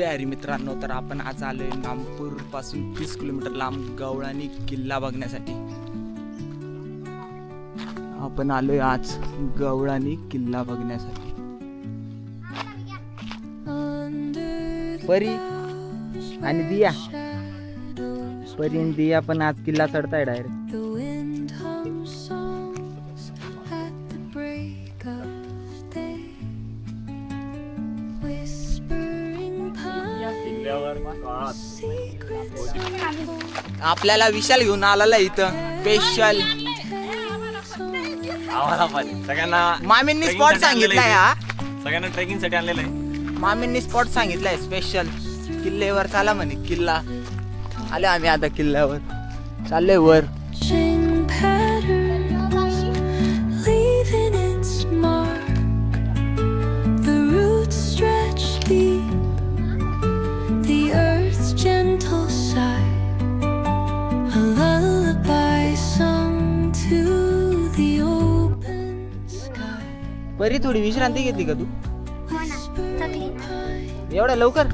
जय हरी मित्रांनो तर आपण आज आलोय नामपूरपासून तीस किलोमीटर लांब गवळणी किल्ला बघण्यासाठी. आपण आलोय आज गवळणी किल्ला बघण्यासाठी. परी आणि दिया. परी आणि दिया पण आज किल्ला चढताय डायरेक्ट आपल्याला विशाल घेऊन आलेला इथं. स्पेशल आम्हाला पण. सगळ्यांना मामींनी स्पॉट सांगितलाय हा. सगळ्यांना ट्रेकिंगसाठी आणलेलं आहे. मामींनी स्पॉट सांगितलाय स्पेशल किल्ल्यावर चाला म्हणे किल्ला. आले आम्ही आता किल्ल्यावर. चाललोय वर. परी थोडी विश्रांती घेतली का तू? हो ना. थकली Pine, एवढ्या लवकर?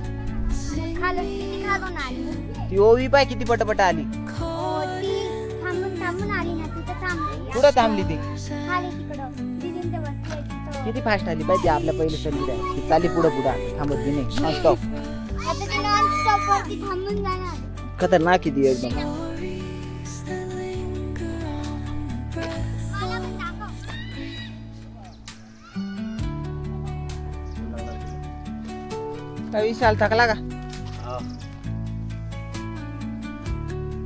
खालं किती खालून आली. ती ओवी पाय किती पटपट आली. हो ती थांबून थांबून आली ना तिथं थांबली. कुठं थांबली ती? खाली तिकडं. तिथं. किती फास्ट आली पाहिजे आपल्या पहिले सल्ली आहे ती चाली पुढं पुढं थांबत बी नाही. नॉन स्टॉप आता ती नॉन स्टॉप वरती थांबून जाणार. खतरनाक किती एकदम. विशाल थकला का?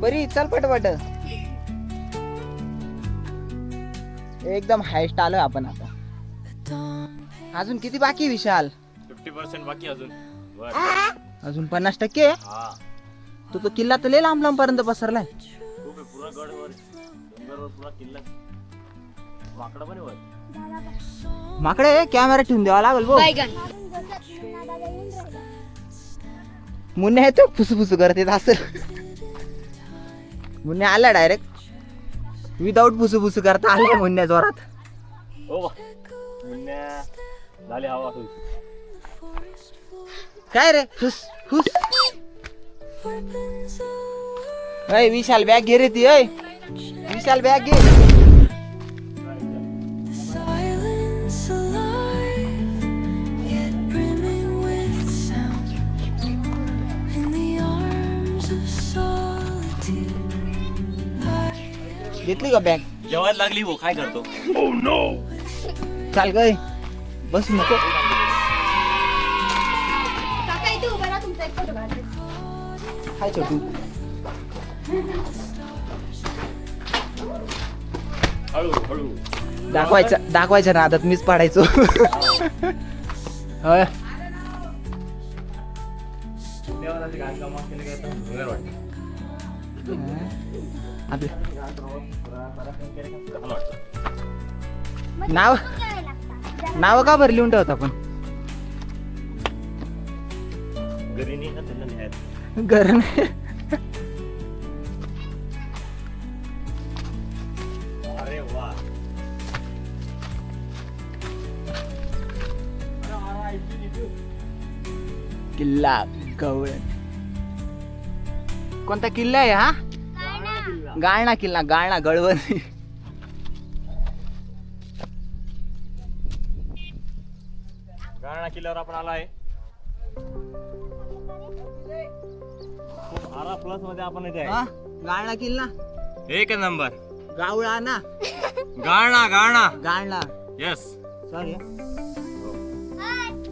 बरी चल पटपट. एकदम हायस्ट आलोय आपण आता. अजून किती बाकी आहे विशाल? फिफ्टी पर्सेंट बाकी अजून. अजून पन्नास टक्के? आहे? हा. तो तो किल्ला तर लय लांब लांब पर्यंत पसरलाय. खूप आहे पुरा गड वर डोंगरवर पुरा किल्ला माकडं पण आहे वर. माकडे कॅमेरा ठेवून द्यावा लागेल भाऊ. मारून जसं मुन्ना येतो फुसफुस करत येत असं मुन्ने आला डायरेक्ट विदाऊट फुसफुस करता आलाय मुन्ने जोरात? हो बा. मुन्या झाली हवा तुझी काय रे? फुस फुस. अय विशाल बॅग घे रे ती अय. विशाल बॅग घे. घेतली का बॅग? जेवायला लागली हो काय करतो? चाल गय. बस नको काका इथे उभा राहा तुमचा एक फोटो काढतो. हाय छोटू. हळू हळू. दाखवायचं दाखवायच्या नादात मीच पाडायचो. होय. देवाला ते गाणं कमाल केलं काय तर नाव नाव का भर लिहून ठेवत आपण घरी नाही किल्ला गवळ कोणता किल्ला आहे हा? गाळणा किल्ला गाळणा गळवण गाणा किल्ल्यावर आपण आला आहे. आरा प्लसमध्ये आपण इथे हा? गाळणा किल्ला? एक नंबर. गावळा ना? गाणा गाणा गाळणा. Yes sorry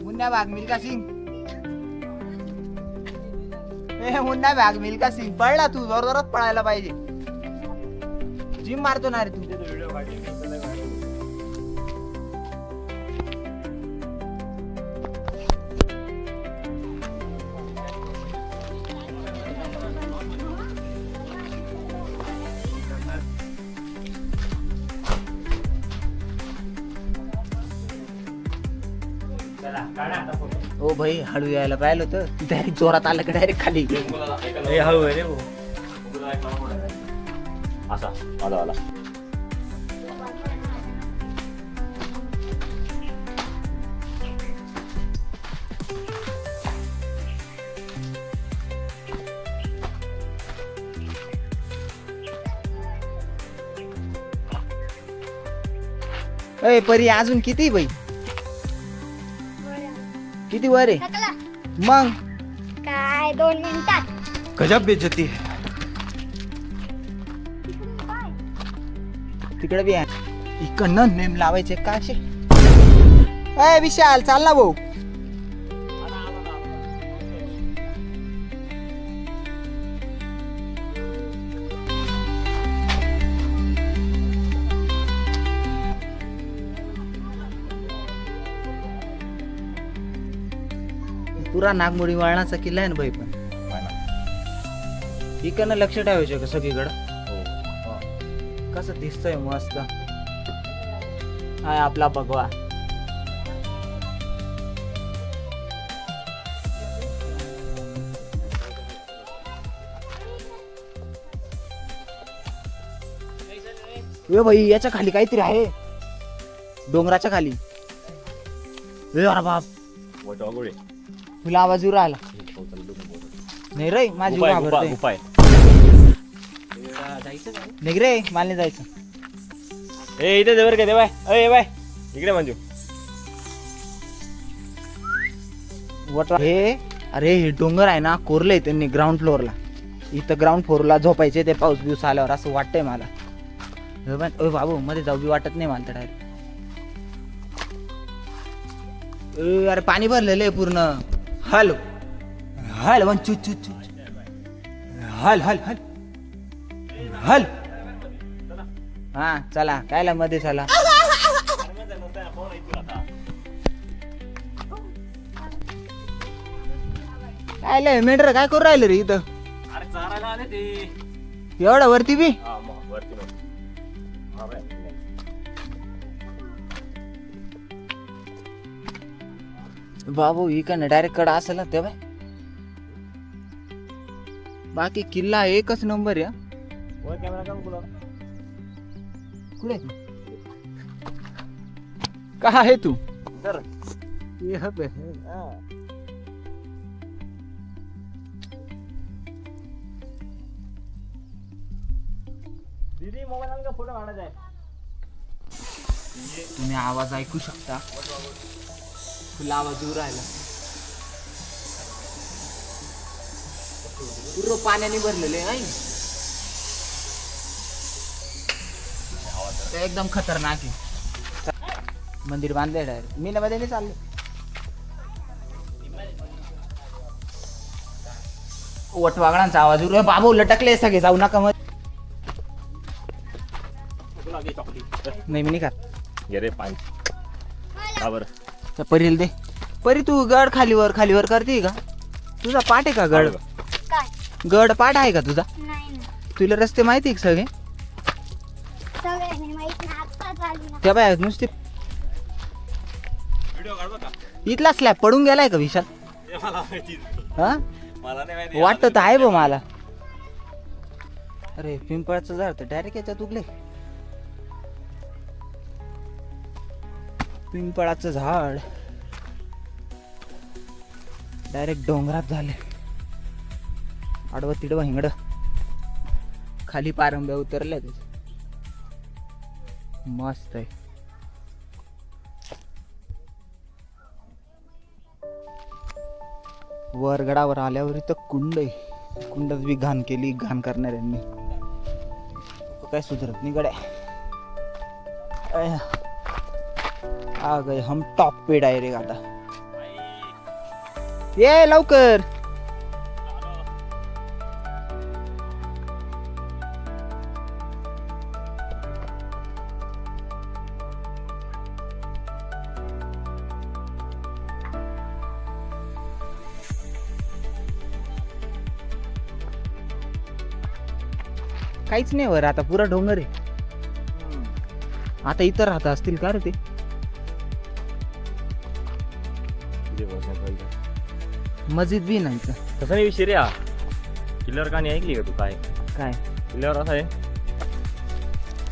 Munna Bhaag Milkha Singh. ए मुन्ना भाग मिल्का सिंग. पळला तू जोर जोरात पळायला पाहिजे. जिम मारतो ना रे तू. ओ भाई हळू यायला पाहिलं होतं. डायरेक्ट जोरात आलं का डायरेक्ट खाली. हळू आहे रे असा आला आला. ए परी अजून किती बाई किती वर? आहे मग? काय दोन मिनिटात. गजब बेजती तिकडे बी आहे. इकडनं नेम लावायचे का असे अय विशाल चाल ना भाऊ. पुरा नागमोडी वळणाचा किल्ला आहे ना भाई पण. इकडनं लक्ष ठेवायचं का सगळीकडं? हो. कसं दिसतंय मस्त. हाय आपला भगवा. ए भाई याच्या खाली काहीतरी आहे. डोंगराच्या खाली. ए अरे बाप. मोठं तुला आवाज येऊ राहिला. नाही रे माझी घाबरते आहे. नाही रे मला नाही जायचं. ए इथे जवळ काय देवाय अय बाय. इकडे वट हे अरे हे डोंगर आहे ना कोरले त्यांनी ग्राउंड फ्लोअरला इथं ग्राउंड फ्लोअरला झोपायचे ते पाऊस बिऊस आल्यावर असं वाटतंय मला. हे पण ओय बाबू मध्ये जाऊ बी वाटत नाही मला तर अरे पाणी भरलेलं आहे पूर्ण. हल. हल वन चू चू चू हल हल हल. हल. हा चला. कायला मध्ये चला काय मेंढर काय करू राहिलं रे इथं? अरे चारायला आले ते. एवढा वरती बी? वरती हा. बाबू इकडनं डायरेक्ट कडा असेल ना ते बाय बाकी किल्ला एकच नंबर या कुठे का आहे तू? तर. दीदी मोबाईल फोटो काढायचा आहे. तुम्ही आवाज ऐकू शकता. आवाज येऊ राहिला. पूर्ण पाण्याने भरलेले नाही ते एकदम खतरनाक आहे. मंदिर बांधले डायरेक्ट मी नाही चालले वटवागळांचा आवाज राहिला. बाबू लटकले सगळे. जाऊ नका मग. नाही मी नाही रे पाणी. का बरं. त्या परील दे. परी तू गड खालीवर खालीवर करते का? तुझा पाठ आहे का गड? काय? गड पाठ आहे का तुझा? नाही ना. तुला रस्ते माहिती आहे का सगळे? सगळे नाही माहीत ना आत्ताच आली ना. त्या बाय नुसते. व्हिडिओ काढ बघा इथला स्लॅब पडून गेलाय का विशाल? हे मला माहिती हा? मला नाही माहिती वाटत आहे बा मला. अरे पिंपळाचं झाड तर डायरेक्ट याच्यात उगले पिंपळाचं झाड. डायरेक्ट डोंगरात झाले. आडवं तिडवं हिंगड. खाली पारंब्या उतरल्या त्याच्या मस्त आहे. वरगडावर आल्यावर इथं कुंड आहे. कुंडात बी घाण केली घाण करणाऱ्यांनी. काय सुधरत नाही गड्या. आ गए हम टॉप पे डायरेक्ट आता. ये लवकर. काहीच नाही वर आता पुरा डोंगर आहे. आता इथं राहत असतील का रे ते? मस्जिद बी नाही. तसं नाही विषय रे हा. किल्ल्यावर कहाणी ऐकली का तू? काय? काय? किल्ल्यावर असं आहे?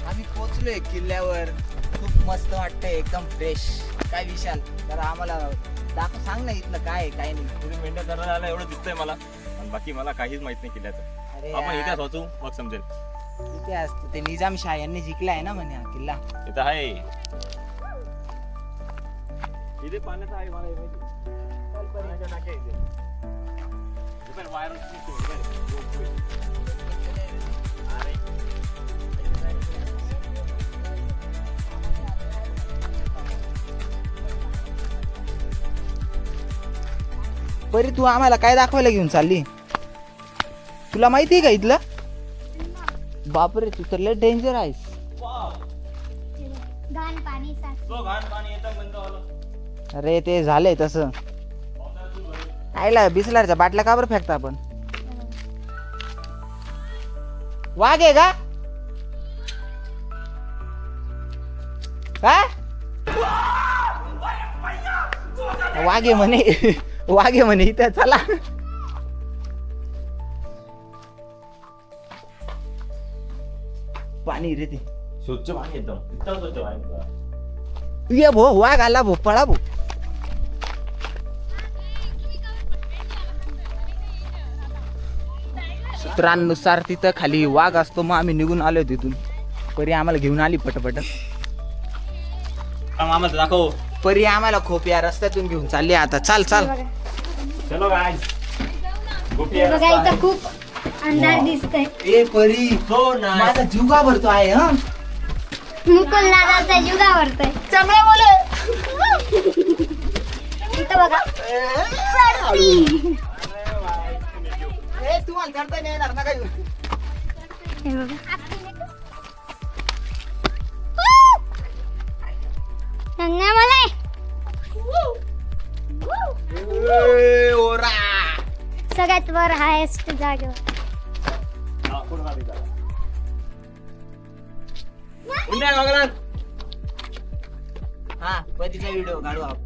आम्ही पोहोचलोय किल्ल्यावर. खूप मस्त वाटतंय एकदम फ्रेश काय विशाल? तर आम्हाला दाखव सांग ना इथलं काय आहे, काय नाही. तुम्ही मेंढ्या करायला आला एवढं दिसतंय मला. आणि बाकी मला काहीच माहीत नाही किल्ल्याचं. अरे आपण यार, इतिहास वाचू मग समजेल. इथे असतं ते निजामशाह यांनी जिंकलाय ना म्हणे हा किल्ला. इथं आहे. इथे पाण्यात आहे मला हे माहिती. परी तू आम्हाला काय दाखवायला घेऊन चालली तुला माहिती आहे का इथलं बापरे तू तर लय डेंजर आहेस! घाण पाणी अरे ते झालंय तसं. आईला बिसलारच्या बाटल्या का बरं फेकता आपण? वाघ आहे का? वाघ म्हणे. वाघ म्हणे इथं. चला. पाणी रे ते. स्वच्छ पाणी एकदम. इतकं स्वच्छ पाणी. ये भो वाघ आला भो पळा भो. सूत्रांनुसार तिथं खाली वाघ असतो मग आम्ही निघून आलो तिथून. परी आम्हाला घेऊन आली पटपट. हा, मामा दाखव. परी आम्हाला खोप या रस्त्यातून घेऊन चालली आता चाल चाल. चलो हे बघा इथं खूप अंधार दिसतंय. ए परी सो नाईस माझा जीव का भरतो आहे हा? मुकुल दादाचा जीव आवडतोय चांगला बोले. इथं बघा. तुम्हाला करता नाही येणार ना काही. हे बघा. संज्ञा मला ए, ओरा. सगळ्यात वर हायेस्ट जागेवर. हा, पुढं मागे जा. उन्हाळ बघणार. हा परीचा व्हिडिओ काढू आपण.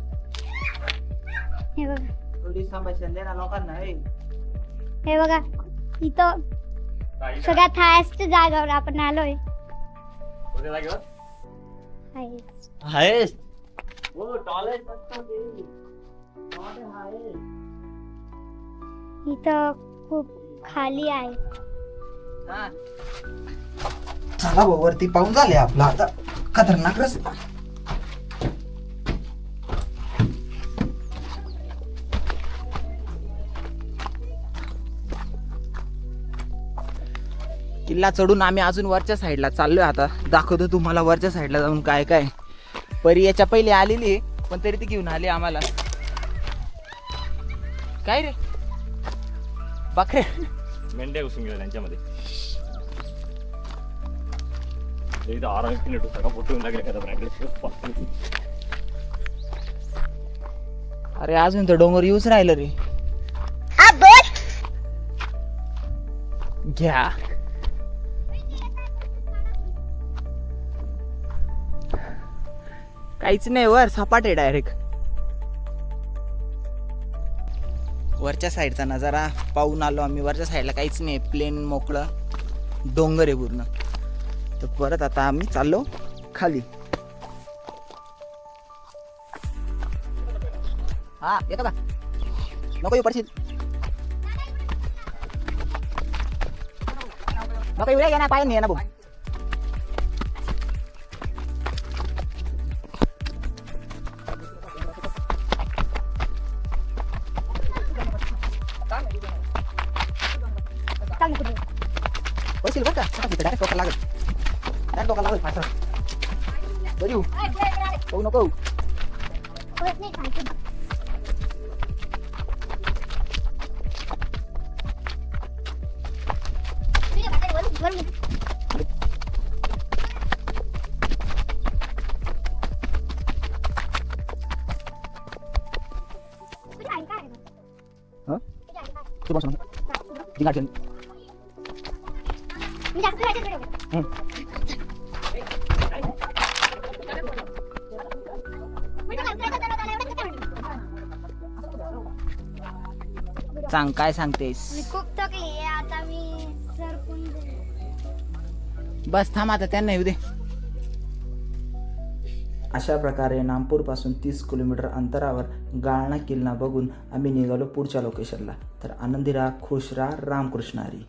हे बघा. थोडी संभाषण दे ना लोकांना ए. हे बघा इथं सगळ्यात हायेस्ट जागेवर आपण आलोय? हायेस्ट. हो. इथं खूप खाली आहे. चला भाऊ वरती पाऊस झाले आपला. आता खतरनाक रस्ता. किल्ला चढून आम्ही अजून वरच्या साईडला चाललोय. आता दाखवतो तुम्हाला वरच्या साईडला जाऊन काय काय. परी याच्या पहिले आलेली पण तरी ती घेऊन आली आम्हाला. काय रे? बकरे. मेंढ्या घुसून गेल्या त्यांच्यामध्ये. ते इथं आराम मिनिट होता का फोटो लागले का ब्रँडेड अरे अजून तर डोंगर येऊच राहिलं रे. घ्या. काहीच नाही वर सपाट आहे डायरेक्ट वरच्या साईडचा नजारा पाहून आलो आम्ही. वरच्या साईडला काहीच नाही प्लेन मोकळं डोंगर आहे पूर्ण. तर परत आता आम्ही चाललो खाली. हा येतो का नको येऊ पडशील. नको येऊ रे, ना पाय ये ना भाऊ. फास्ट बरी येऊ होऊ नको होत नाही खायचं. तुझ्या भाताला वरून- वरून येतं. तुझी आई काय सांग काय सांगतेस? मी खूप थकली आहे आता मी सरकून. बस थांब आता त्यांना येऊ दे. अशा प्रकारे नागपूरपासून तीस किलोमीटर अंतरावर गाळणा किल्ला बघून आम्ही निघालो पुढच्या लोकेशनला तर आनंदी राहा खुश राहा रामकृष्ण हरी.